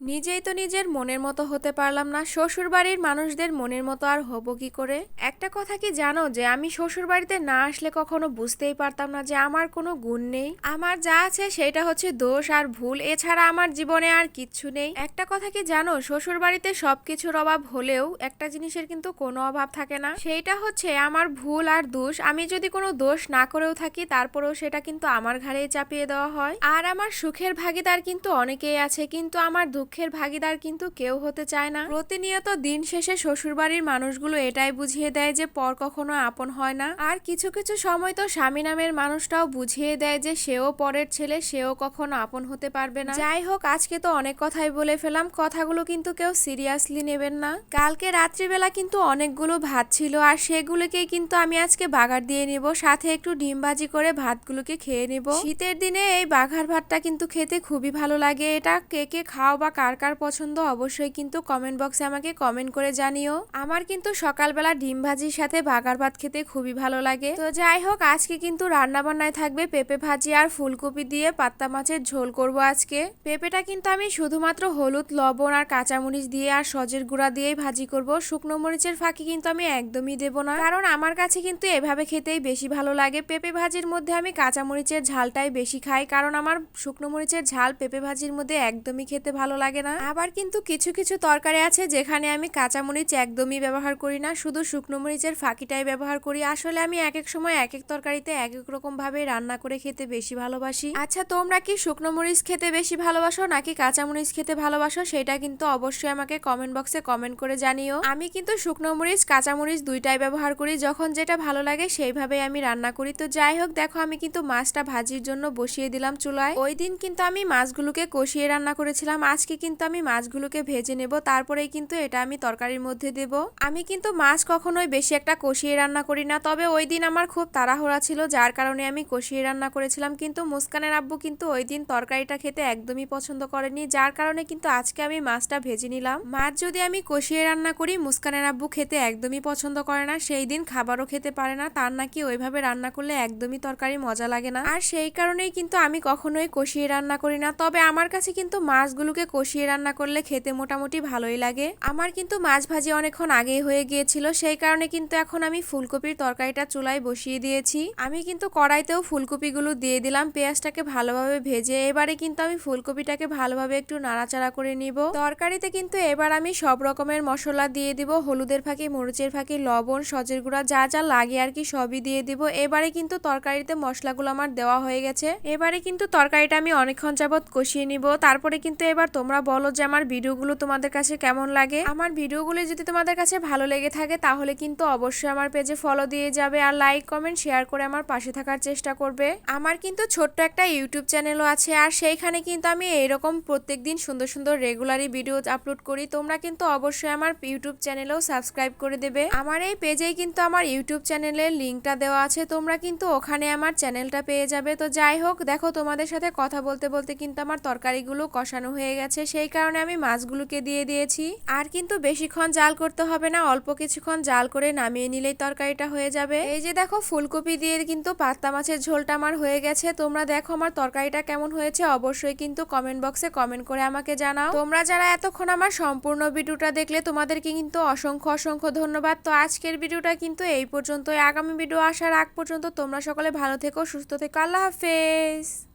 নিজেই তো নিজের মনের মতো হতে পারলাম না। শ্বশুর বাড়ির মানুষদের মনের মতো আর হব কি করে? একটা কথা কি জানো যে, আমি শ্বশুর বাড়িতে না আসলে কখনো বুঝতেই পারতাম না যে, আমার কোনো গুণ নেই। আমার যা আছে সেটা হচ্ছে দোষ আর ভুল, এছাড়া আমার জীবনে আর কিচ্ছু নেই। একটা কথা কি জানো শ্বশুর বাড়িতে সবকিছুর অভাব হলেও একটা জিনিসের কিন্তু কোনো অভাব থাকে না। সেইটা হচ্ছে আমার ভুল আর দোষ। আমি যদি কোনো দোষ না করেও থাকি, তারপরেও সেটা কিন্তু আমার ঘাড়েই চাপিয়ে দেওয়া হয়। আর আমার সুখের ভাগিদার কিন্তু অনেকেই আছে, কিন্তু আমার দুঃখের ভাগিদার কিন্তু কেউ হতে চায় না। প্রতিনিয়ত দিন শেষে শ্বশুরবাড়ির মানুষগুলো এটাই বুঝিয়ে দেয় যে পর কখনো আপন হয় না। আর কিছু কিছু সময় তো স্বামী নামের মানুষটাও বুঝিয়ে দেয় যে সেও পরের ছেলে, সেও কখনো আপন হতে পারবে না। যাই হোক, আজকে তো অনেক কথাই বলে ফেলাম কথাগুলো কিন্তু কেউ সিরিয়াসলি নেবেন না। কালকে রাত্রিবেলা কিন্তু অনেকগুলো ভাত ছিল আর সেগুলোকেই কিন্তু আমি আজকে বাগার দিয়ে নিব, সাথে একটু ডিম ভাজি করে ভাতগুলোকে খেয়ে নেব। শীতের দিনে এই বাঘার ভাতটা কিন্তু খেতে খুবই ভালো লাগে। এটা কে কে খাও বা কার কার পছন্দ অবশ্যই কিন্তু কমেন্ট বক্সে আমাকে কমেন্ট করে জানিও। আমার কিন্তু সকালবেলা ডিম ভাজির সাথে বাগার ভাত খেতে খুবই ভালো লাগে। তো যাই হোক, আজকে কিন্তু রান্না বান্নায় থাকবে পেঁপে ভাজি আর ফুলকপি দিয়ে পাত্তা মাছের ঝোল করব আজকে। পেঁপেটা কিন্তু আমি শুধুমাত্র হলুদ, লবণ আর কাঁচামরিচ দিয়ে আর সজের গুঁড়া দিয়েই ভাজি করব। শুকনো মরিচের ফাঁকি কিন্তু আমি একদমই দেব না। কারণ আমার কাছে কিন্তু এভাবে খেতেই বেশি ভালো লাগে। পেঁপে ভাজির মধ্যে আমি কাঁচামরিচের ঝালটাই বেশি খাই। কারণ আমার শুকনো মরিচের ঝাল পেঁপে ভাজির মধ্যে একদমই খেতে ভালো লাগে না। আবার কিন্তু কিছু কিছু তরকারি আছে যেখানে আমি কাঁচামরিচ একদমই ব্যবহার করি না, শুধু শুকনো মরিচের ফাঁকিটাই ব্যবহার করি। আসলে আমি এক এক সময় এক এক তরকারিতে এক এক রকম ভাবে রান্না করে খেতে বেশি ভালোবাসি। আচ্ছা তোমরা কি শুকনো মরিচ খেতে বেশি ভালোবাসো নাকি কাঁচামরিচ খেতে ভালোবাসো সেটা কিন্তু অবশ্যই আমাকে কমেন্ট বক্সে কমেন্ট করে জানিও। আমি কিন্তু শুকনো মরিচ, কাঁচামরিচ দুইটাই ব্যবহার করি, যখন যেটা ভালো লাগে সেইভাবেই আমি রান্না করি। তো যাই হোক, দেখো আমি কিন্তু মাছটা ভাজির জন্য বসিয়ে দিলাম চুলায়। ওই দিন কিন্তু আমি মাছগুলোকে কষিয়ে রান্না করেছিলাম। আজকে কিন্তু আমি মাছগুলোকে ভেজে নেব, তারপরেই কিন্তু এটা আমি তরকারির মধ্যে দেব। আমি কিন্তু মাছ কখনোই বেশি একটা কষিয়ে রান্না করি না, তবে ওই দিন আমার খুব তাড়াহুড়া ছিল, যার কারণে আমি কষিয়ে রান্না করেছিলাম, কিন্তু মুস্কানের আব্বু কিন্তু ওই দিন তরকারিটা খেতে একদমই পছন্দ করেনি যার কারণে কিন্তু আজকে আমি মাছটা ভেজে নিলাম। মাছ যদি আমি কষিয়ে রান্না করি, মুস্কানের আব্বু খেতে একদমই পছন্দ করে না, সেই দিন খাবারও খেতে পারে না, তার নাকি ওইভাবে রান্না করলে একদমই তরকারি মজা লাগে না। আর সেই কারণেই কিন্তু আমি কখনোই কষিয়ে রান্না করি না, তবে আমার কাছে কিন্তু মাছগুলোকে কষিয়ে রান্না করলে খেতে মোটামুটি ভালোই লাগে। আমার কিন্তু মাছ ভাজি অনেকক্ষণ আগেই হয়ে গিয়েছিল, সেই কারণে কিন্তু এখন আমি ফুলকপির তরকারিটা চুলায় বসিয়ে দিয়েছি। আমি কিন্তু কড়াইতেও ফুলকপিগুলো দিয়ে দিলাম, পেঁয়াজটাকে ভালোভাবে ভেজে এবারে কিন্তু আমি ফুলকপিটাকে ভালোভাবে একটু নাড়াচাড়া করে নিব। তরকারিতে কিন্তু এবার আমি সব রকমের মশলা দিয়ে দিব, হলুদের ফাঁকি, মরিচের ফাঁকি, লবণ, সজের গুঁড়া, যা যা লাগে আর কি সবই দিয়ে দিব। এবারে কিন্তু তরকারিতে মশলাগুলো আমার দেওয়া হয়ে গেছে। এবারে কিন্তু তরকারিটা আমি অনেকক্ষণ যাবৎ কষিয়ে নিব, তারপরে কিন্তু এবার তোমরা বলো যে আমার ভিডিওগুলো তোমাদের কাছে কেমন লাগে। আমার ভিডিওগুলো যদি তোমাদের কাছে ভালো লেগে থাকে, তাহলে কিন্তু অবশ্যই আমার পেজে ফলো দিয়ে যাবে আর লাইক কমেন্ট শেয়ার করে আমার পাশে থাকার চেষ্টা করবে। আমার কিন্তু ছোট্ট একটা ইউটিউব চ্যানেলও আছে আর সেইখানে কিন্তু আমি এইরকম প্রত্যেক দিন সুন্দর সুন্দর রেগুলারই ভিডিও আপলোড করি। তোমরা কিন্তু অবশ্যই আমার ইউটিউব চ্যানেলেও সাবস্ক্রাইব করে দেবে। আমার এই পেজেই কিন্তু আমার ইউটিউব চ্যানেলের লিঙ্কটা দেওয়া আছে। তোমরা কিন্তু ওখানে আমার চ্যানেলটা পেয়ে যাবে। তো যাই হোক, দেখো তোমাদের সাথে কথা বলতে বলতে কিন্তু আমার তরকারিগুলো কষানো হয়ে গেছে। সেই কারণে আমি মাছগুলোকে দিয়ে দিয়েছি। আর কিন্তু বেশিক্ষণ জাল করতে হবে না, অল্প কিছুক্ষণ জাল করে নামিয়ে নিলেই তরকারিটা হয়ে যাবে। এই যে দেখো, ফুলকপি দিয়ে কিন্তু পাত্তা মাছের ঝোলটা আমার হয়ে গেছে। তোমরা দেখো আমার তরকারিটা কেমন হয়েছে, অবশ্যই কিন্তু কমেন্ট বক্সে কমেন্ট করে আমাকে জানাও। তোমরা যারা এতক্ষণ আমার সম্পূর্ণ ভিডিওটা দেখলে, তোমাদেরকে কিন্তু অসংখ্য অসংখ্য ধন্যবাদ। তো আজকের ভিডিওটা কিন্তু এই পর্যন্ত আগামী ভিডিও আসার আগ পর্যন্ত তোমরা সকলে ভালো থেকো, সুস্থ থেকো। আল্লাহ হাফেজ!